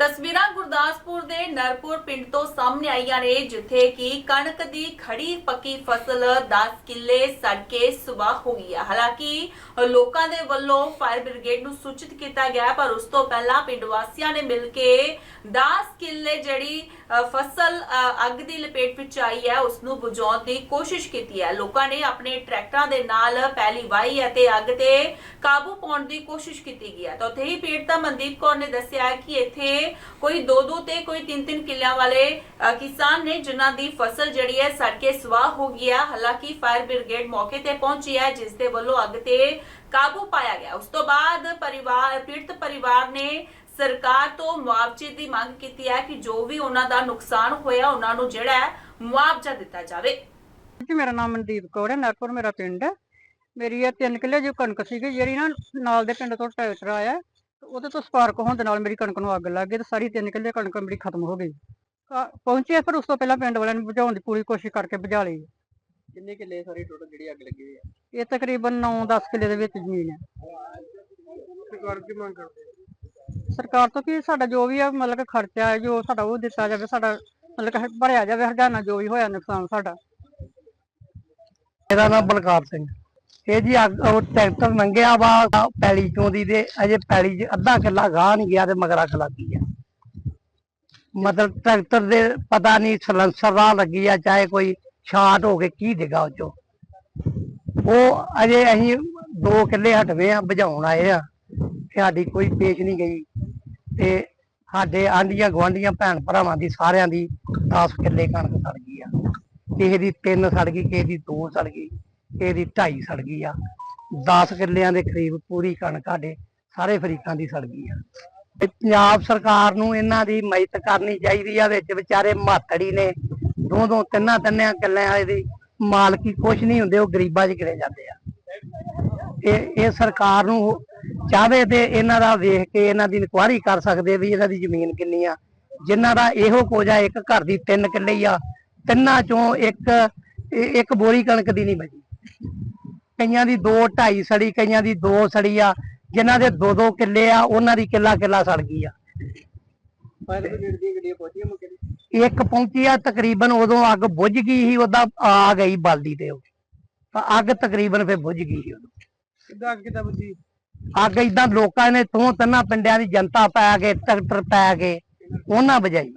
ਤਸਵੀਰਾਂ ਗੁਰਦਾਸਪੁਰ ਦੇ ਨਰਪੁਰ ਪਿੰਡ ਤੋਂ ਸਾਹਮਣੇ ਆਈਆਂ ਨੇ, ਜਿੱਥੇ ਕਿ ਕਣਕ ਦੀ ਖੜੀ ਪੱਕੀ ਫਸਲ 10 ਕਿੱਲੇ ਸੜ ਕੇ ਸੁਆਹ ਹੋ ਗਈ ਹੈ। ਹਾਲਾਂਕਿ ਲੋਕਾਂ ਦੇ ਵੱਲੋਂ ਫਾਇਰ ਬ੍ਰਿਗੇਡ ਨੂੰ ਸੂਚਿਤ ਕੀਤਾ ਗਿਆ ਪਰ ਉਸ ਤੋਂ ਪਹਿਲਾਂ ਪਿੰਡ ਵਾਸੀਆਂ ਨੇ ਮਿਲ ਕੇ 10 ਕਿੱਲੇ ਜਿਹੜੀ ਫਸਲ ਅੱਗ ਦੀ ਲਪੇਟ ਵਿੱਚ ਆਈ ਹੈ, ਉਸ ਨੂੰ ਬੁਝਾਉਣ ਦੀ ਕੋਸ਼ਿਸ਼ ਕੀਤੀ ਹੈ। ਲੋਕਾਂ ਨੇ ਆਪਣੇ ਟਰੈਕਟਰਾਂ ਦੇ ਨਾਲ ਪਹਿਲੀ ਵਾਹੀ ਅਤੇ ਅੱਗ ਤੇ ਕਾਬੂ ਪਾਉਣ ਦੀ ਕੋਸ਼ਿਸ਼ ਕੀਤੀ ਗਈ ਹੈ। ਤਾਂ ਉੱਥੇ ਹੀ ਪੀੜਤਾ ਮਨਦੀਪ ਕੌਰ ਨੇ ਦੱਸਿਆ ਕਿ ਇੱਥੇ ਕੋਈ ਦੋ ਦੋ ਤੇ ਕੋਈ ਤਿੰਨ ਤਿੰਨ ਕਿੱਲਿਆਂ ਵਾਲੇ ਕਿਸਾਨ ਨੇ ਜਿਨ੍ਹਾਂ ਦੀ ਫਸਲ ਜਿਹੜੀ ਹੈ ਸੜ ਕੇ ਸਵਾਹ ਹੋ ਗਈ ਹਾਲਾਂਕਿ ਫਾਇਰ ਬ੍ਰਿਗੇਡ ਮੌਕੇ ਤੇ ਪਹੁੰਚੀ ਹੈ, ਜਿਸ ਦੇ ਵੱਲੋਂ ਅੱਗ ਤੇ ਕਾਬੂ ਪਾਇਆ ਗਿਆ। ਉਸ ਤੋਂ ਬਾਅਦ ਪਰਿਵਾਰ, ਪੀੜਤ ਪਰਿਵਾਰ ਨੇ ਸਰਕਾਰ ਤੋਂ ਮੁਆਵਜ਼ੇ ਦੀ ਮੰਗ ਕੀਤੀ ਹੈ ਕਿ ਜੋ ਵੀ ਉਹਨਾਂ ਦਾ ਨੁਕਸਾਨ ਹੋਇਆ, ਉਹਨਾਂ ਨੂੰ ਜਿਹੜਾ ਹੈ ਮੁਆਵਜ਼ਾ ਦਿੱਤਾ ਜਾਵੇ। ਜੀ, ਮੇਰਾ ਨਾਮ ਮਨਦੀਪ ਕੌਰ ਹੈ, ਨਰਪੁਰ ਮੇਰਾ ਪਿੰਡ ਹੈ। ਮੇਰੀ ਇਹ ਤਿੰਨ ਕਿੱਲੇ ਜੋ ਕਣਕ ਸੀਗੀ, ਜਿਹੜੀ ਨਾ ਨਾਲ ਦੇ ਪਿੰਡ ਤੋਂ ਟਰੈਕਟਰ ਆਇਆ। ਉਹਦੇ ਤੋਂ ਸਪਾਰਕ ਹੋਣ ਦੇ ਨਾਲ ਮੇਰੀ ਕਣਕ ਨੂੰ ਅੱਗ ਲੱਗ ਗਈ ਤੇ ਸਾਰੀ ਤਿੰਨ ਕਿੱਲੇ ਕਣਕ ਮੇਰੀ ਖਤਮ ਹੋ ਗਈ। ਪਹੁੰਚੇ ਪਰ ਉਸ ਤੋਂ ਪਹਿਲਾਂ ਪਿੰਡ ਵਾਲਿਆਂ ਨੇ ਬੁਝਾਉਣ ਦੀ ਪੂਰੀ ਕੋਸ਼ਿਸ਼ ਕਰਕੇ ਬੁਝਾ ਲਈ। ਕਿੰਨੇ ਕਿੱਲੇ ਸਾਰੀ ਟੋਟਲ ਜਿਹੜੀ ਅੱਗ ਲੱਗੀ ਹੋਈ ਹੈ ਇਹ ਤਕਰੀਬਨ 9-10 ਕਿੱਲੇ ਦੇ ਵਿੱਚ ਜ਼ਮੀਨ ਹੈ ਸਰਕਾਰ ਕੀ ਮੰਗ ਕਰਦੇ ਸਰਕਾਰ ਤੋਂ ਕੀ ਸਾਡਾ ਜੋ ਵੀ ਹੈ ਮਤਲਬ ਕਿ ਖਰਚਾ ਹੈ ਜੋ ਸਾਡਾ ਉਹ ਦਿੱਤਾ ਜਾਵੇ ਸਾਡਾ ਮਤਲਬ ਕਿ ਭਰਿਆ ਜਾਵੇ ਹਰਜਾਨਾ ਜੋ ਵੀ ਹੋਇਆ ਨੁਕਸਾਨ ਸਾਡਾ। ਮੇਰਾ ਨਾਮ ਬਲਕਾਰ ਸਿੰਘ। ਇਹ ਜੀ ਅੱਗ- ਉਹ ਟਰੈਕਟਰ ਲੰਘਿਆ ਵਾ, ਪੈਲੀ ਚੋਂ ਦੀ ਤੇ ਅਜੇ ਪੈਲੀ 'ਚ ਅੱਧਾ ਕਿੱਲਾ ਗਾਹ ਨਹੀਂ ਗਿਆ ਤੇ ਮਗਰਾ ਖਲਾਕੀ ਆ। ਮਤਲਬ ਟਰੈਕਟਰ ਦੇ ਪਤਾ ਨਹੀਂ ਸਲੈਂਸਰ ਰਾਹ ਲੱਗੀ ਆ, ਚਾਹੇ ਕੋਈ ਛਾਟ ਹੋ ਕੇ ਕੀ ਡਿੱਗਾ ਉਹ ਚੋਂ। ਉਹ ਅਜੇ ਅਸੀਂ ਦੋ ਕਿੱਲੇ ਹਟਵੇਂ ਆ ਬੁਝਾਉਣ ਆਏ ਆ। ਸਾਡੀ ਕੋਈ ਪੇਸ਼ ਨਹੀਂ ਗਈ। ਤੇ ਸਾਡੇ ਆਂਢੀਆਂ ਗਵਾਂਢੀਆਂ ਭੈਣ ਭਰਾਵਾਂ ਦੀ ਸਾਰਿਆਂ ਦੀ 10 ਕਿੱਲੇ ਕਣਕ ਸੜ ਗਈ ਆ। ਕਿਸੇ ਦੀ 3 ਸੜ ਗਈ, ਕਿਸੇ ਦੀ 2 ਸੜ ਗਈ। ਇਹਦੀ ਢਾਈ 2.5 ਸੜ ਗਈ ਆ। 10 ਕਿੱਲਿਆਂ ਦੇ ਕਰੀਬ ਪੂਰੀ ਕਣਕ ਸਾਡੇ ਸਾਰੇ ਫਰੀਕਾਂ ਦੀ ਸੜ ਗਈ ਆ। ਤੇ ਪੰਜਾਬ ਸਰਕਾਰ ਨੂੰ ਇਹਨਾਂ ਦੀ ਮਦਦ ਕਰਨੀ ਚਾਹੀਦੀ ਆ, ਵਿੱਚ ਵਿਚਾਰੇ ਮਾਤੜੀ ਨੇ। ਦੋ ਦੋ ਤਿੰਨਾਂ ਤਿੰਨਿਆਂ ਕਿੱਲਿਆਂ ਵਾਲੇ ਦੀ ਮਾਲਕੀ ਕੁਛ ਨਹੀਂ ਹੁੰਦੇ, ਉਹ ਗਰੀਬਾਂ 'ਚ ਗਿਰੇ ਜਾਂਦੇ ਆ। ਇਹ ਇਹ ਸਰਕਾਰ ਨੂੰ ਚਾਹਵੇ ਤੇ ਇਹਨਾਂ ਦਾ ਵੇਖ ਕੇ ਇਹਨਾਂ ਦੀ ਇਨਕੁਆਇਰੀ ਕਰ ਸਕਦੇ ਵੀ ਇਹਨਾਂ ਦੀ ਜ਼ਮੀਨ ਕਿੰਨੀ ਆ। ਜਿਨ੍ਹਾਂ ਦਾ ਇਹੋ ਕੁਝ ਆ, ਇੱਕ ਘਰ ਦੀ ਤਿੰਨ ਕਿੱਲੇ ਆ। ਤਿੰਨਾਂ ਚੋਂ ਇੱਕ ਇੱਕ ਬੋਰੀ ਕਣਕ ਦੀ ਨਹੀਂ ਬਚੀ। ਕਈਆਂ ਦੀ 2 2.5 ਸੜੀ ਕਈਆਂ ਦੀ 2 ਸੜੀ ਆ ਜਿਨ੍ਹਾਂ ਦੇ 2 2 ਕਿੱਲੇ ਆ ਉਹਨਾਂ ਦੀ ਕਿੱਲਾ ਕਿੱਲਾ ਸੜ ਗਈ ਆ। ਇੱਕ ਪਹੁੰਚੀ ਆ ਤਕਰੀਬਨ ਉਦੋਂ ਅੱਗ ਬੁਝ ਗਈ ਸੀ ਉਹਦਾ ਆ ਗਈ ਬਲਦੀ ਤੇ ਉਹ। ਅੱਗ ਤਕਰੀਬਨ ਫੇ ਬੁਝ ਗਈ ਸੀ ਉਦੋਂ। ਕਿੱਦਾਂ ਅੱਗ ਕਿੱਦਾਂ ਬੁਝੀ? ਅੱਗ ਇਦਾਂ ਲੋਕਾਂ ਨੇ ਤੋਂ ਤਿੰਨਾਂ ਪਿੰਡਾਂ ਦੀ ਜਨਤਾ ਪੈ ਕੇ ਟਰੈਕਟਰ ਪੈ ਕੇ ਉਹਨਾਂ ਬਜਾਈ